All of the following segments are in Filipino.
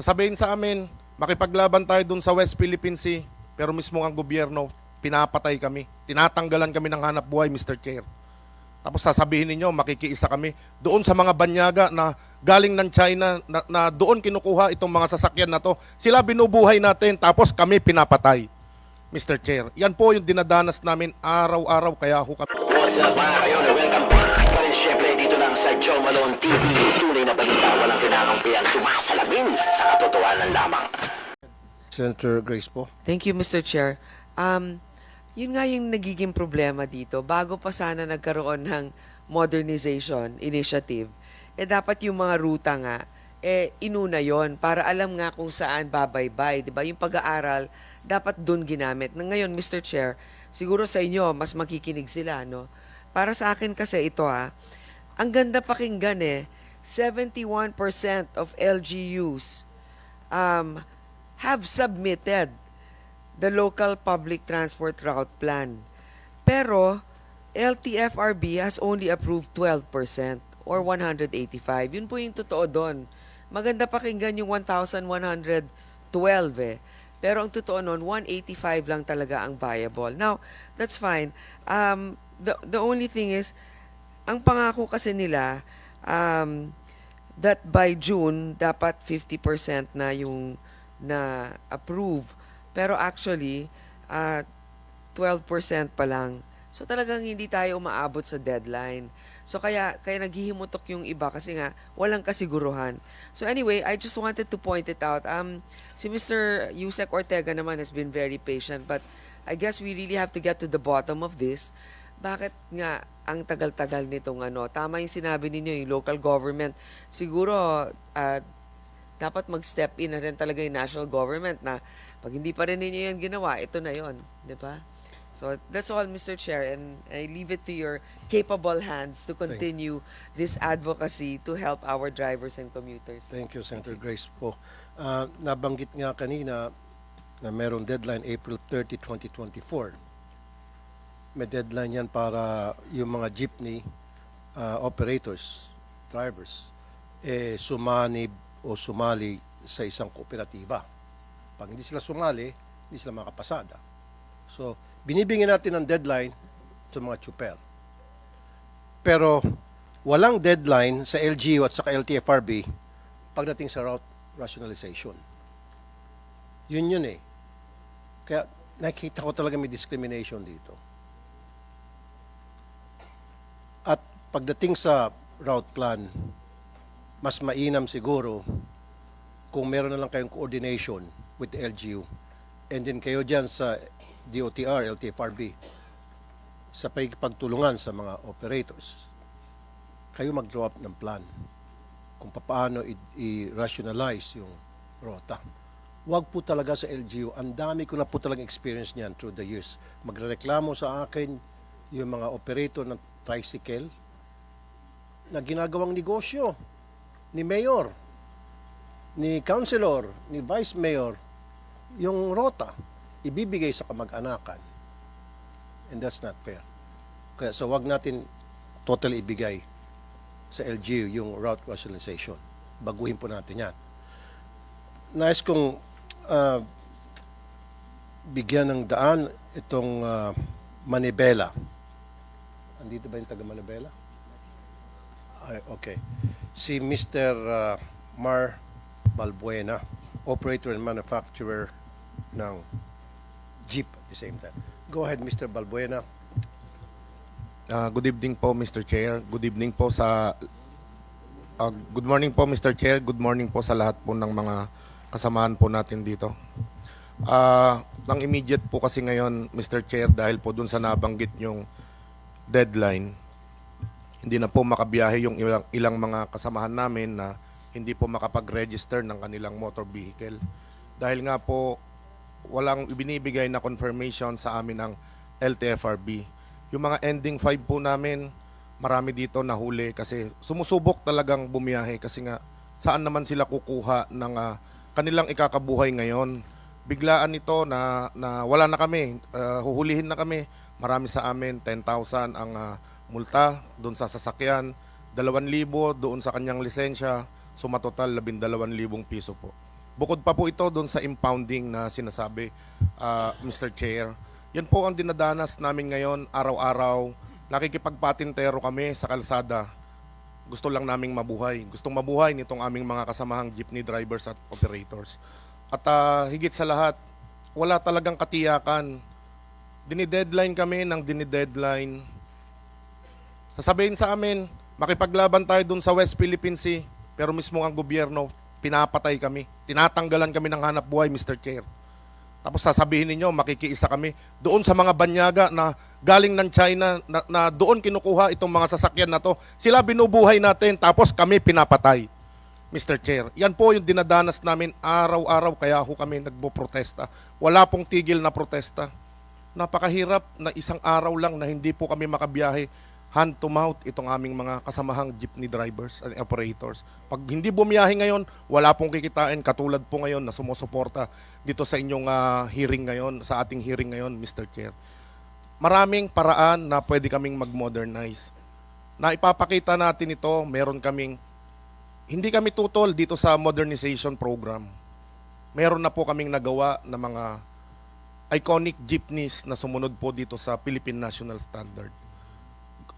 Sasabihin sa amin, makipaglaban tayo dun sa West Philippine Sea, pero mismo ang gobyerno, pinapatay kami. Tinatanggalan kami ng hanap buhay, Mr. Chair. Tapos sasabihin ninyo, makikiisa kami doon sa mga banyaga na galing ng China na, na doon kinukuha itong mga sasakyan na to. Sila binubuhay natin, tapos kami pinapatay. Mr. Chair, yan po yung dinadanas namin araw-araw, kaya ho kami What's up mga kayon? Welcome back pa rin syempre dito lang sa Joe Malone TV. Tunay na balita, walang kinakampihan, sumasalamin sa katotohanan lamang. Senator Grace po. Thank you, Mr. Chair. Um, yun nga yung nagiging problema dito. Bago pa sana nagkaroon ng modernization initiative, eh dapat yung mga ruta nga, eh inuna yon para alam nga kung saan babaybay. Di ba? Yung pag-aaral, dapat doon ginamit. Na ngayon, Mr. Chair, siguro sa inyo, mas makikinig sila, no? Para sa akin kasi ito ha, ang ganda pakinggan eh, 71% of LGUs um, have submitted the local public transport route plan. Pero LTFRB has only approved 12% or 185. Yun po yung totoo doon. Maganda pakinggan yung 1,112 eh. Pero ang totoo noon, 185 lang talaga ang viable. Now, that's fine. Um, the, the only thing is, ang pangako kasi nila, um, that by June, dapat 50% na yung na approve. Pero actually, uh, 12% pa lang. So talagang hindi tayo umaabot sa deadline. So kaya kaya naghihimutok yung iba kasi nga walang kasiguruhan. So anyway, I just wanted to point it out. Um si Mr. Yusek Ortega naman has been very patient but I guess we really have to get to the bottom of this. Bakit nga ang tagal-tagal nitong ano? Tama yung sinabi ninyo, yung local government. Siguro uh, dapat mag-step in na rin talaga yung national government na pag hindi pa rin ninyo yan ginawa, ito na yon, di ba? So that's all, Mr. Chair, and I leave it to your capable hands to continue this advocacy to help our drivers and commuters. Thank you, Senator Grace po. Ah, nabanggit nga kanina na merong deadline April 30, 2024. May deadline yan para yung mga jeepney ah, operators, drivers, eh, sumanib o sumali sa isang kooperatiba. Pag hindi sila sumali, hindi sila makapasada. So, binibigyan natin ng deadline sa mga chuper. Pero walang deadline sa LGU at saka LTFRB pagdating sa route rationalization. Yun yun eh. Kaya nakikita ko talaga may discrimination dito. At pagdating sa route plan, mas mainam siguro kung meron na lang kayong coordination with the LGU and then kayo dyan sa DOTR, LTFRB sa pagtulungan sa mga operators kayo mag-draw up ng plan kung paano i-rationalize yung rota. Huwag po talaga sa LGU. Ang dami ko na po talagang experience niyan through the years. Magreklamo sa akin yung mga operator ng tricycle na ginagawang negosyo ni mayor, ni councilor, ni vice mayor, yung rota, ibibigay sa kamag-anakan. And that's not fair. Kaya so wag natin totally ibigay sa LGU yung route rationalization. Baguhin po natin yan. Nais kong ah, bigyan ng daan itong ah, Manibela. Andito ba yung taga Manibela? Ay, okay. Si Mr. ah, Mar Balbuena, operator and manufacturer ng Jeep at the same time. Go ahead, Mr. Balbuena. Ah, good evening po, Mr. Chair. Good evening po sa... ah, good morning po, Mr. Chair. Good morning po sa lahat po ng mga kasamahan po natin dito. Ah, ang immediate po kasi ngayon, Mr. Chair, dahil po dun sa nabanggit yung deadline, hindi na po makabiyahe yung ilang, ilang mga kasamahan namin na hindi po makapag-register ng kanilang motor vehicle. Dahil nga po, walang ibinibigay na confirmation sa amin ng LTFRB. Yung mga ending 5 po namin, marami dito nahuli kasi sumusubok talagang bumiyahe kasi nga saan naman sila kukuha ng ah, kanilang ikakabuhay ngayon. Biglaan ito na, na wala na kami, ah, huhulihin na kami. Marami sa amin, 10,000 ang ah, multa doon sa sasakyan, 2,000 doon sa kanyang lisensya, sumatotal 12,000 piso po. Bukod pa po ito doon sa impounding na sinasabi, ah, Mr. Chair. Yan po ang dinadanas namin ngayon, araw-araw. Nakikipagpatintero kami sa kalsada. Gusto lang naming mabuhay. Gustong mabuhay nitong aming mga kasamahang jeepney drivers at operators. At ah, higit sa lahat, wala talagang katiyakan. Dinideadline kami ng dinideadline. Sasabihin sa amin, makipaglaban tayo dun sa West Philippine Sea, pero mismo ang gobyerno, pinapatay kami. Tinatanggalan kami ng hanap buhay, Mr. Chair. Tapos sasabihin ninyo, makikiisa kami doon sa mga banyaga na galing ng China na, na doon kinukuha itong mga sasakyan na to. Sila binubuhay natin, tapos kami pinapatay. Mr. Chair, yan po yung dinadanas namin araw-araw kaya ho kami nagbo-protesta. Wala pong tigil na protesta. Napakahirap na isang araw lang na hindi po kami makabiyahe hand to mouth itong aming mga kasamahang jeepney drivers and operators. Pag hindi bumiyahe ngayon, wala pong kikitain katulad po ngayon na sumusuporta dito sa inyong ah, hearing ngayon, sa ating hearing ngayon, Mr. Chair. Maraming paraan na pwede kaming mag-modernize. Na ipapakita natin ito, meron kaming hindi kami tutol dito sa modernization program. Meron na po kaming nagawa na mga iconic jeepneys na sumunod po dito sa Philippine National Standard.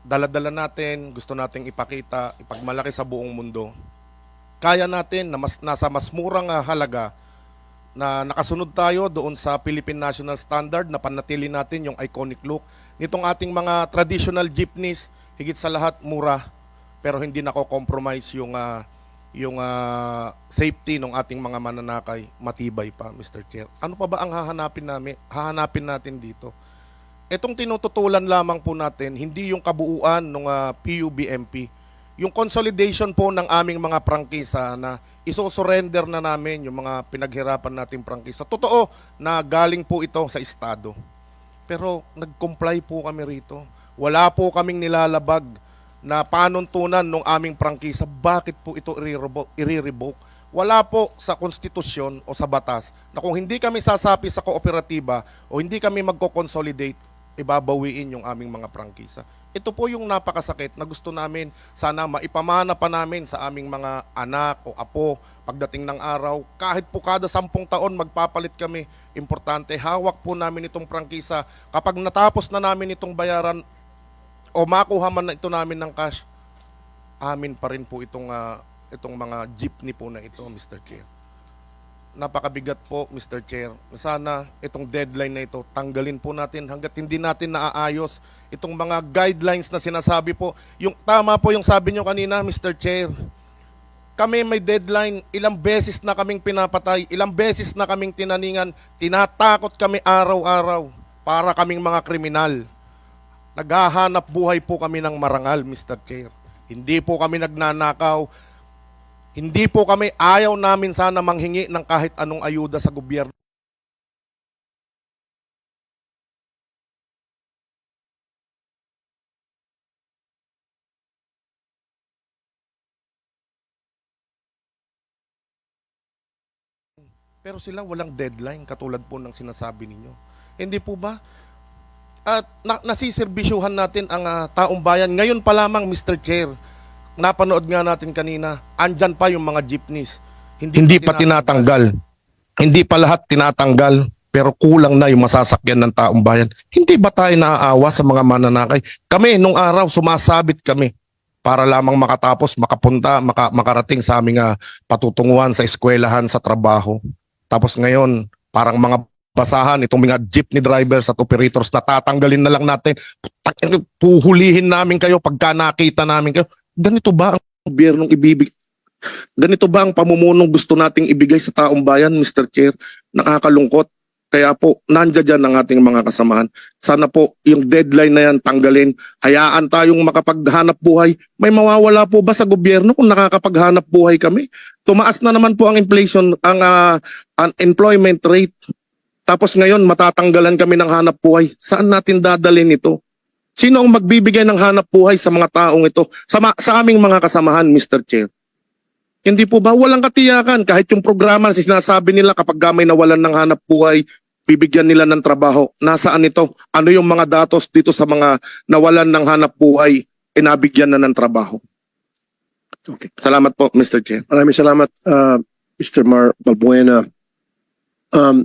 Daladala natin, gusto nating ipakita, ipagmalaki sa buong mundo. Kaya natin na mas, nasa mas murang halaga na nakasunod tayo doon sa Philippine National Standard na panatili natin yung iconic look nitong ating mga traditional jeepneys higit sa lahat mura pero hindi nako compromise yung ah, yung ah, safety ng ating mga mananakay matibay pa Mr. Chair. Ano pa ba ang hahanapin namin hahanapin natin dito? Etong tinututulan lamang po natin hindi yung kabuuan ng PUBMP yung consolidation po ng aming mga prangkisa na iso-surrender na namin yung mga pinaghirapan nating prangkisa. Totoo na galing po ito sa Estado. Pero nag-comply po kami rito. Wala po kaming nilalabag na panuntunan ng aming prangkisa. Bakit po ito i-revoke? Wala po sa konstitusyon o sa batas na kung hindi kami sasapi sa kooperatiba o hindi kami magko-consolidate, ibabawiin yung aming mga prangkisa. Ito po yung napakasakit na gusto namin sana maipamana pa namin sa aming mga anak o apo pagdating ng araw. Kahit po kada sampung taon magpapalit kami, importante, hawak po namin itong prangkisa. Kapag natapos na namin itong bayaran o makuha man na ito namin ng cash, amin pa rin po itong, ah, itong mga jeepney po na ito, Mr. Chair napakabigat po, Mr. Chair. Sana itong deadline na ito, tanggalin po natin hanggat hindi natin naaayos itong mga guidelines na sinasabi po. Yung tama po yung sabi nyo kanina, Mr. Chair. Kami may deadline, ilang beses na kaming pinapatay, ilang beses na kaming tinaningan, tinatakot kami araw-araw para kaming mga kriminal. Naghahanap buhay po kami ng marangal, Mr. Chair. Hindi po kami nagnanakaw, hindi po kami, ayaw namin sana manghingi ng kahit anong ayuda sa gobyerno. Pero sila walang deadline katulad po ng sinasabi ninyo. Hindi po ba? At na, nasiserbisyuhan natin ang ah, taong bayan. Ngayon pa lamang, Mr. Chair, napanood nga natin kanina, andyan pa yung mga jeepneys. Hindi, pa tinatanggal. Hindi pa lahat tinatanggal. Pero kulang na yung masasakyan ng taong bayan. Hindi ba tayo naaawa sa mga mananakay? Kami, nung araw, sumasabit kami para lamang makatapos, makapunta, maka, makarating sa aming ah, patutunguhan sa eskwelahan, sa trabaho. Tapos ngayon, parang mga basahan itong mga jeepney drivers at operators na tatanggalin na lang natin. Puhulihin namin kayo pagka nakita namin kayo. Ganito ba ang gobyernong ibibig? Ganito ba ang pamumunong gusto nating ibigay sa taong bayan, Mr. Chair? Nakakalungkot. Kaya po, nandiyan dyan ang ating mga kasamahan. Sana po, yung deadline na yan tanggalin. Hayaan tayong makapaghanap buhay. May mawawala po ba sa gobyerno kung nakakapaghanap buhay kami? Tumaas na naman po ang inflation, ang ah, ang employment rate. Tapos ngayon, matatanggalan kami ng hanap buhay. Saan natin dadalhin ito? Sino ang magbibigay ng hanap buhay sa mga taong ito? Sa, ma- sa aming mga kasamahan, Mr. Chair. Hindi po ba? Walang katiyakan. Kahit yung programa na sinasabi nila kapag gamay nawalan ng hanap buhay, bibigyan nila ng trabaho. Nasaan ito? Ano yung mga datos dito sa mga nawalan ng hanap buhay, inabigyan na ng trabaho? Okay. Salamat po, Mr. Chair. Maraming salamat, uh, Mr. Mar Balbuena, um,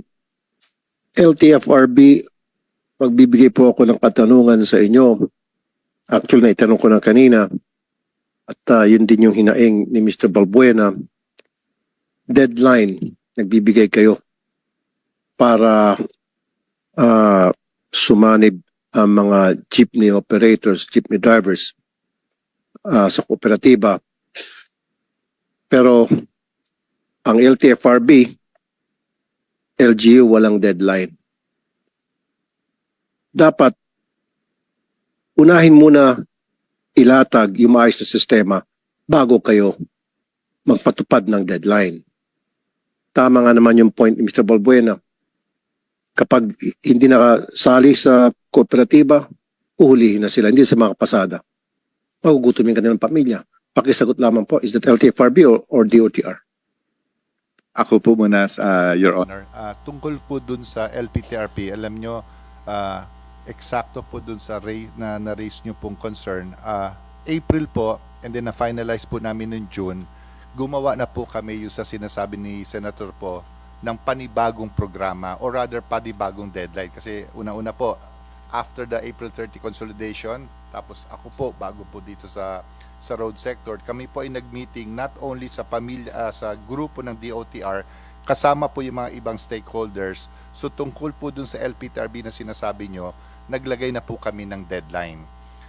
LTFRB, magbibigay po ako ng katanungan sa inyo. Actually, na itanong ko na kanina. At ah, yun din yung hinaing ni Mr. Balbuena. Deadline, nagbibigay kayo para ah, sumanib ang mga jeepney operators, jeepney drivers ah, sa kooperatiba. Pero ang LTFRB, LGU walang deadline. Dapat unahin muna ilatag yung maayos na sistema bago kayo magpatupad ng deadline. Tama nga naman yung point ni Mr. Balbuena. Kapag hindi nakasali sa kooperatiba, uhulihin na sila, hindi sa mga kapasada. Magugutom yung kanilang pamilya. Pakisagot lamang po, is that LTFRB or, or DOTR? Ako po muna, sa Your Honor. Ah, tungkol po dun sa LPTRP, alam nyo, ah, eksakto po dun sa ray, na na-raise nyo pong concern. Ah, April po, and then na-finalize po namin noong June, gumawa na po kami yung sa sinasabi ni Senator po ng panibagong programa or rather panibagong deadline. Kasi una-una po, after the April 30 consolidation, tapos ako po, bago po dito sa sa road sector, kami po ay nag-meeting not only sa pamilya ah, sa grupo ng DOTR, kasama po yung mga ibang stakeholders. So tungkol po dun sa LPTRB na sinasabi nyo, naglagay na po kami ng deadline.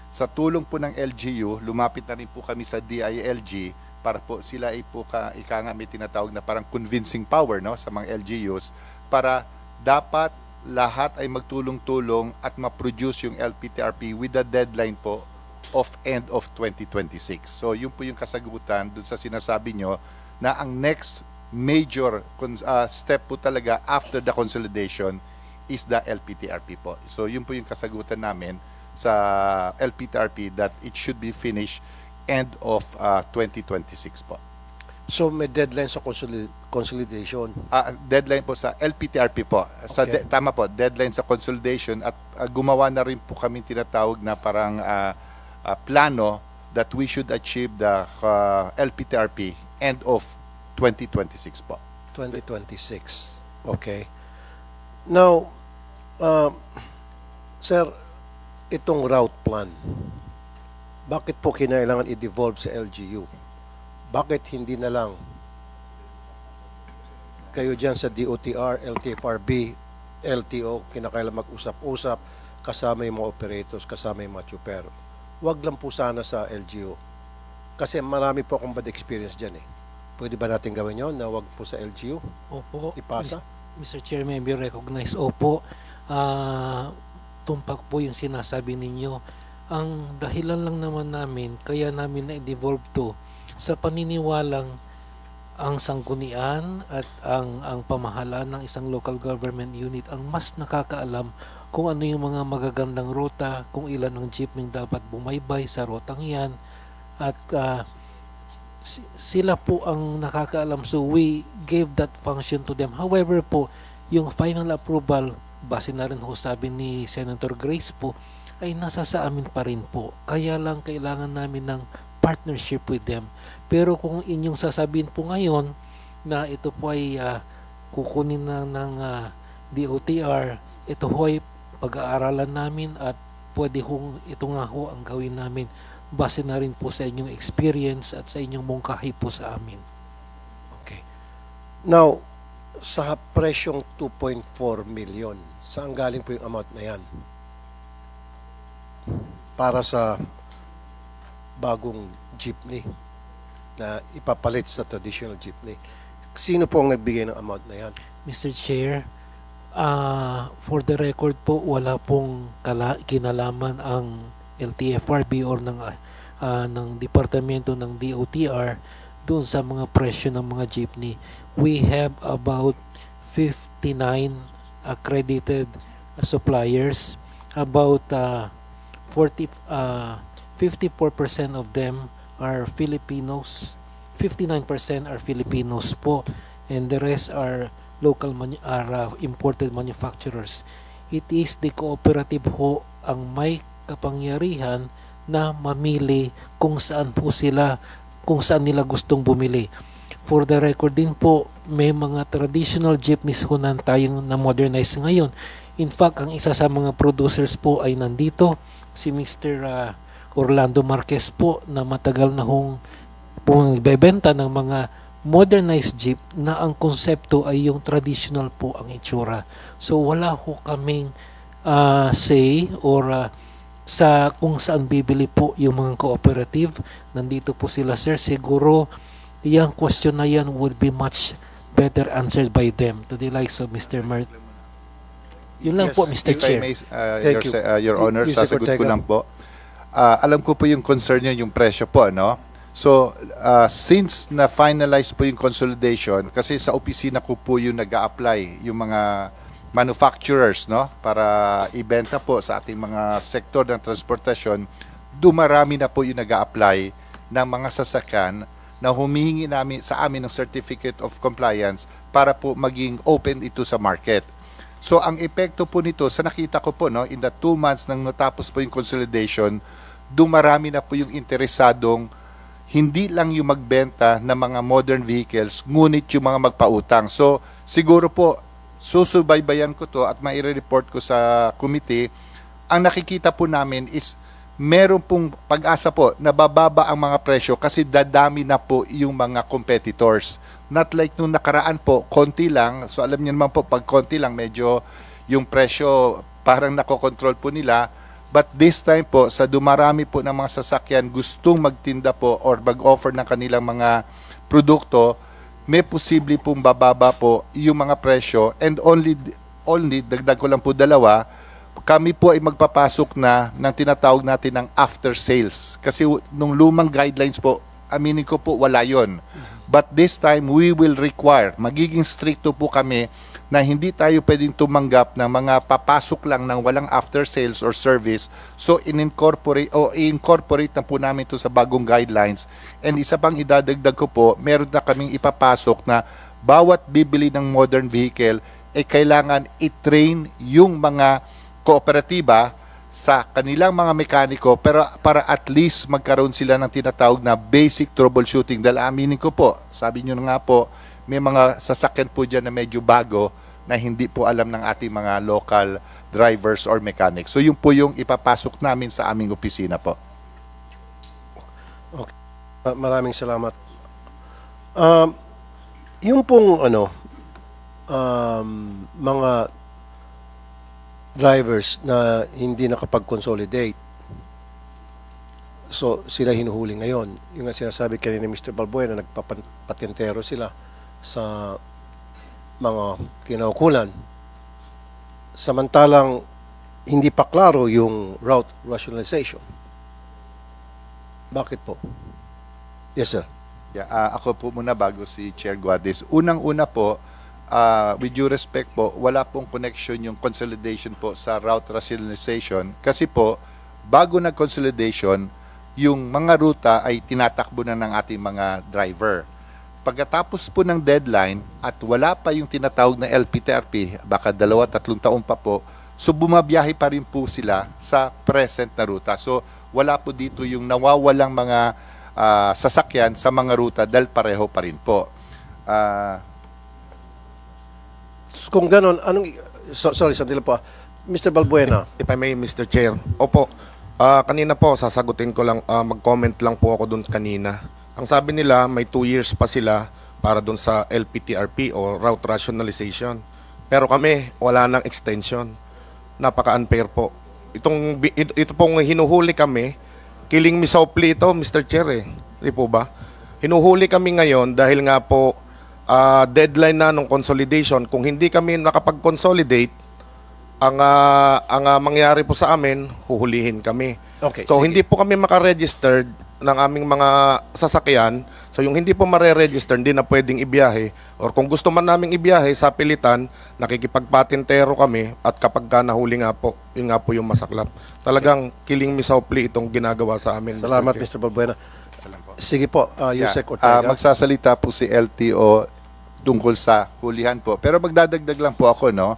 Sa tulong po ng LGU, lumapit na rin po kami sa DILG para po sila ay po ka, ika nga may tinatawag na parang convincing power no, sa mga LGUs para dapat lahat ay magtulong-tulong at ma-produce yung LPTRP with the deadline po of end of 2026. So yun po yung kasagutan dun sa sinasabi nyo na ang next major uh, step po talaga after the consolidation is the LPTRP po. So yun po yung kasagutan namin sa LPTRP that it should be finished end of uh, 2026 po. So may deadline sa consolid- consolidation. Ah, deadline po sa LPTRP po. Sa Okay. de- tama po, deadline sa consolidation at ah, gumawa na rin po kami tinatawag na parang ah, ah, plano that we should achieve the ah, LPTRP end of 2026 po. 2026. Okay. Now, uh, sir, itong route plan, bakit po kinailangan i-devolve sa LGU? Bakit hindi na lang kayo dyan sa DOTR, LTFRB, LTO, kinakailangan mag-usap-usap, kasama yung mga operators, kasama yung mga chupero. Huwag lang po sana sa LGU. Kasi marami po akong bad experience dyan eh. Pwede ba natin gawin yun na wag po sa LGU? Opo. Ipasa? Mr. Chair, may be recognize. Opo. Ah, tumpak po yung sinasabi ninyo. Ang dahilan lang naman namin, kaya namin na-devolve to sa paniniwalang ang sanggunian at ang ang pamahalaan ng isang local government unit ang mas nakakaalam kung ano yung mga magagandang ruta, kung ilan ang jeepney dapat bumaybay sa rotang yan. At si- sila po ang nakakaalam. So we gave that function to them. However po yung final approval base na rin ho sabi ni Senator Grace po ay nasa sa amin pa rin po. Kaya lang kailangan namin ng partnership with them. Pero kung inyong sasabihin po ngayon na ito po ay ah, kukunin na ng ah, DOTR ito ho ay pag-aaralan namin at pwede hong ito nga ho ang gawin namin base na rin po sa inyong experience at sa inyong mungkahi po sa amin. Okay. Now, sa presyong 2.4 million, saan galing po yung amount na yan? Para sa bagong jeepney na ipapalit sa traditional jeepney. Sino po ang nagbigay ng amount na yan? Mr. Chair, ah, for the record po, wala pong kinalaman ang LTFRB or ng, ah, ng departamento ng DOTR doon sa mga presyo ng mga jeepney. We have about 59 accredited suppliers. About ah, 40, ah, 54% of them are Filipinos. 59% are Filipinos po and the rest are local manu- uh, imported manufacturers. It is the cooperative ho ang may kapangyarihan na mamili kung saan po sila kung saan nila gustong bumili. For the record din po, may mga traditional jeepneys ko na tayong na-modernize ngayon. In fact, ang isa sa mga producers po ay nandito, si Mr. ah, Orlando Marquez po na matagal na hong pong nagbebenta ng mga modernized jeep na ang konsepto ay yung traditional po ang itsura. So wala ho kaming ah, say or ah, sa kung saan bibili po yung mga cooperative. Nandito po sila sir. Siguro yung question na yan would be much better answered by them to the likes of Mr. Mer Yun lang Yes, po Mr. If I Chair. may, uh, Thank your, you. uh, your Honor, sasagot ko lang po. Ah, alam ko po yung concern niyo, yung presyo po, no? So, ah, since na-finalize po yung consolidation, kasi sa opisina ko po yung nag apply yung mga manufacturers, no? Para ibenta po sa ating mga sektor ng transportasyon, dumarami na po yung nag apply ng mga sasakyan na humihingi namin sa amin ng certificate of compliance para po maging open ito sa market. So ang epekto po nito sa nakita ko po no in the two months nang natapos po yung consolidation, dumarami na po yung interesadong hindi lang yung magbenta ng mga modern vehicles, ngunit yung mga magpautang. So siguro po susubaybayan ko to at maire-report ko sa committee. Ang nakikita po namin is meron pong pag-asa po na bababa ang mga presyo kasi dadami na po yung mga competitors. Not like nung nakaraan po, konti lang. So alam niyo naman po, pag konti lang, medyo yung presyo parang nakokontrol po nila. But this time po, sa dumarami po ng mga sasakyan gustong magtinda po or mag-offer ng kanilang mga produkto, may posible pong bababa po yung mga presyo and only, only dagdag ko lang po dalawa, kami po ay magpapasok na ng tinatawag natin ng after sales. Kasi nung lumang guidelines po, aminin ko po, wala yon. But this time, we will require, magiging stricto po kami na hindi tayo pwedeng tumanggap ng mga papasok lang ng walang after sales or service. So, in-incorporate o i-incorporate na po namin ito sa bagong guidelines. And isa pang idadagdag ko po, meron na kaming ipapasok na bawat bibili ng modern vehicle, eh kailangan i-train yung mga kooperatiba sa kanilang mga mekaniko pero para at least magkaroon sila ng tinatawag na basic troubleshooting dahil aminin ko po, sabi nyo nga po, may mga sasakyan po dyan na medyo bago na hindi po alam ng ating mga local drivers or mechanics. So yun po yung ipapasok namin sa aming opisina po. Ah, maraming salamat. Um, yung pong ano, um, mga drivers na hindi nakapag-consolidate, so sila hinuhuli ngayon. Yung nga sinasabi kanina ni Mr. Balbuena, nagpapatentero sila sa mga kinaukulan. Samantalang hindi pa klaro yung route rationalization. Bakit po? Yes, sir. Yeah, ah, ako po muna bago si Chair Guadis. Unang-una po, ah, with due respect po, wala pong connection yung consolidation po sa route rationalization kasi po, bago nag-consolidation, yung mga ruta ay tinatakbo na ng ating mga driver. Pagkatapos po ng deadline at wala pa yung tinatawag na LPTRP, baka dalawa, tatlong taon pa po, so bumabiyahe pa rin po sila sa present na ruta. So wala po dito yung nawawalang mga ah, sasakyan sa mga ruta dahil pareho pa rin po. Ah, Kung ganon, anong, so, sorry, sandali po. ah. Mr. Balbuena, If I may, Mr. Chair. Opo, ah, kanina po, sasagutin ko lang, ah, mag-comment lang po ako dun kanina. Ang sabi nila, may two years pa sila para dun sa LPTRP o route rationalization. Pero kami, wala nang extension. Napaka-unfair po. Itong, bi- ito, pong hinuhuli kami, kiling misopli ito, Mr. Chair eh. Di po ba? Hinuhuli kami ngayon dahil nga po ah, deadline na ng consolidation. Kung hindi kami nakapag-consolidate, ang ah, ang ah, mangyari po sa amin, huhulihin kami. Okay, so sige. hindi po kami makaregistered ng aming mga sasakyan. So yung hindi po mare-register, hindi na pwedeng ibiyahe. Or kung gusto man naming ibiyahe sa pilitan, nakikipagpatintero kami at kapag ka nahuli nga po, yun nga po yung masaklap. Talagang kiling misaupli itong ginagawa sa amin. Mr. salamat Chair. Mr. Balbuena. Sige po, uh, Yeah. Yusek Ah, Ortega. magsasalita po si LTO tungkol sa hulihan po. Pero magdadagdag lang po ako, no?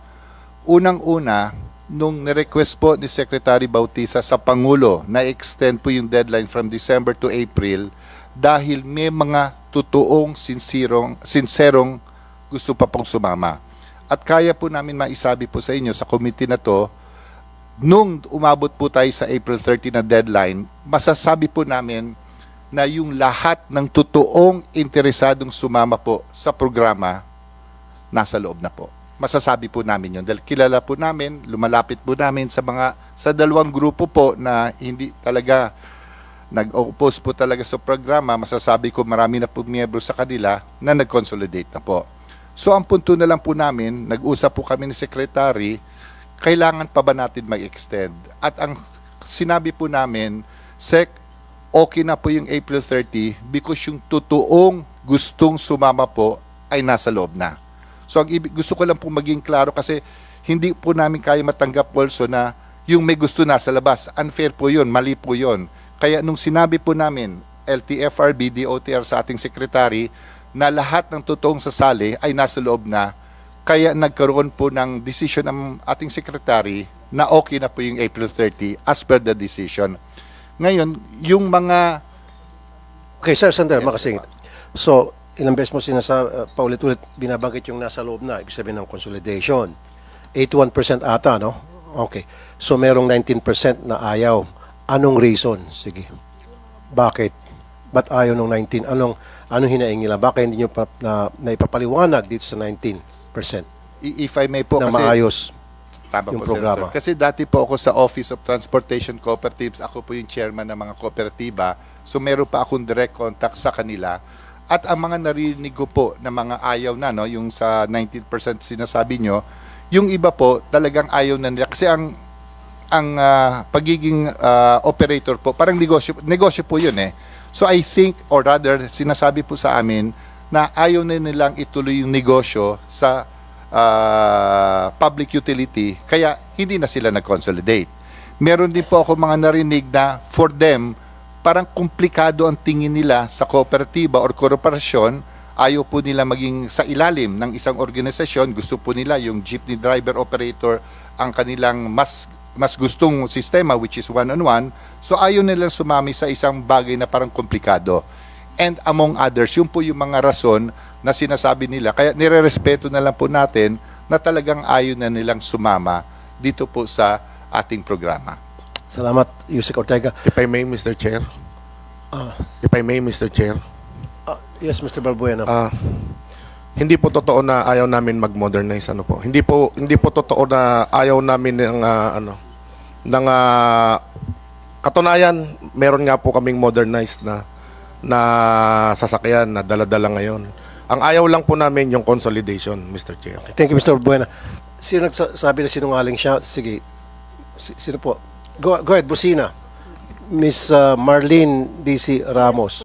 Unang-una, nung nirequest po ni Secretary Bautista sa Pangulo na extend po yung deadline from December to April dahil may mga totoong sinserong, sinserong gusto pa pong sumama. At kaya po namin maisabi po sa inyo sa committee na to, nung umabot po tayo sa April 30 na deadline, masasabi po namin na yung lahat ng totoong interesadong sumama po sa programa, nasa loob na po. Masasabi po namin yun. Dahil kilala po namin, lumalapit po namin sa mga, sa dalawang grupo po na hindi talaga nag-oppose po talaga sa programa, masasabi ko marami na po miyembro sa kanila na nag-consolidate na po. So ang punto na lang po namin, nag-usap po kami ni Secretary, kailangan pa ba natin mag-extend? At ang sinabi po namin, Sec, okay na po yung April 30 because yung totoong gustong sumama po ay nasa loob na. So ang ibig, gusto ko lang po maging klaro kasi hindi po namin kaya matanggap also na yung may gusto nasa labas. Unfair po yun, mali po yun. Kaya nung sinabi po namin, LTFRB, DOTR sa ating sekretary, na lahat ng totoong sasali ay nasa loob na, kaya nagkaroon po ng decision ng ating sekretary na okay na po yung April 30 as per the decision. Ngayon, yung mga Okay, sir, sandali, Yes, makasingit. So, ilang beses mo sinasa, uh, paulit-ulit binabanggit yung nasa loob na, ibig sabihin ng consolidation. 81% ata, no? Okay. So, merong 19% na ayaw. Anong reason? Sige. Bakit? Ba't ayaw ng 19? Anong, anong hinaing nila? Bakit hindi nyo pa, na, naipapaliwanag dito sa 19% i- if I may po na kasi maayos? Tama yung po, programa. Senator. Kasi dati po ako sa Office of Transportation Cooperatives, ako po yung chairman ng mga kooperatiba. So meron pa akong direct contact sa kanila. At ang mga narinig ko po na mga ayaw na, no, yung sa 19% sinasabi nyo, yung iba po talagang ayaw na nila. Kasi ang ang ah, pagiging ah, operator po, parang negosyo, negosyo po yun eh. So I think, or rather, sinasabi po sa amin na ayaw na nilang ituloy yung negosyo sa ah, public utility, kaya hindi na sila nag-consolidate. Meron din po ako mga narinig na for them, parang komplikado ang tingin nila sa kooperatiba or korporasyon, ayaw po nila maging sa ilalim ng isang organisasyon, gusto po nila yung jeepney driver operator ang kanilang mas mas gustong sistema which is one-on-one. So ayaw nila sumami sa isang bagay na parang komplikado. And among others, yun po yung mga rason na sinasabi nila. Kaya nire-respeto na lang po natin na talagang ayaw na nilang sumama dito po sa ating programa. Salamat, Yusek Ortega. If I may, Mr. Chair. If I may, Mr. Chair. Ah, yes, Mr. Balbuena. Ah, hindi po totoo na ayaw namin mag-modernize ano po. Hindi po hindi po totoo na ayaw namin ng ah, ano ng ah, katunayan, meron nga po kaming modernized na na sasakyan na dala-dala ngayon. Ang ayaw lang po namin yung consolidation, Mr. Chair. Thank you, Mr. Buena. Sino nagsasabi na sinungaling siya? Sige. Si- Sino po? Go, go ahead, Busina. Miss uh, Marlene DC Ramos.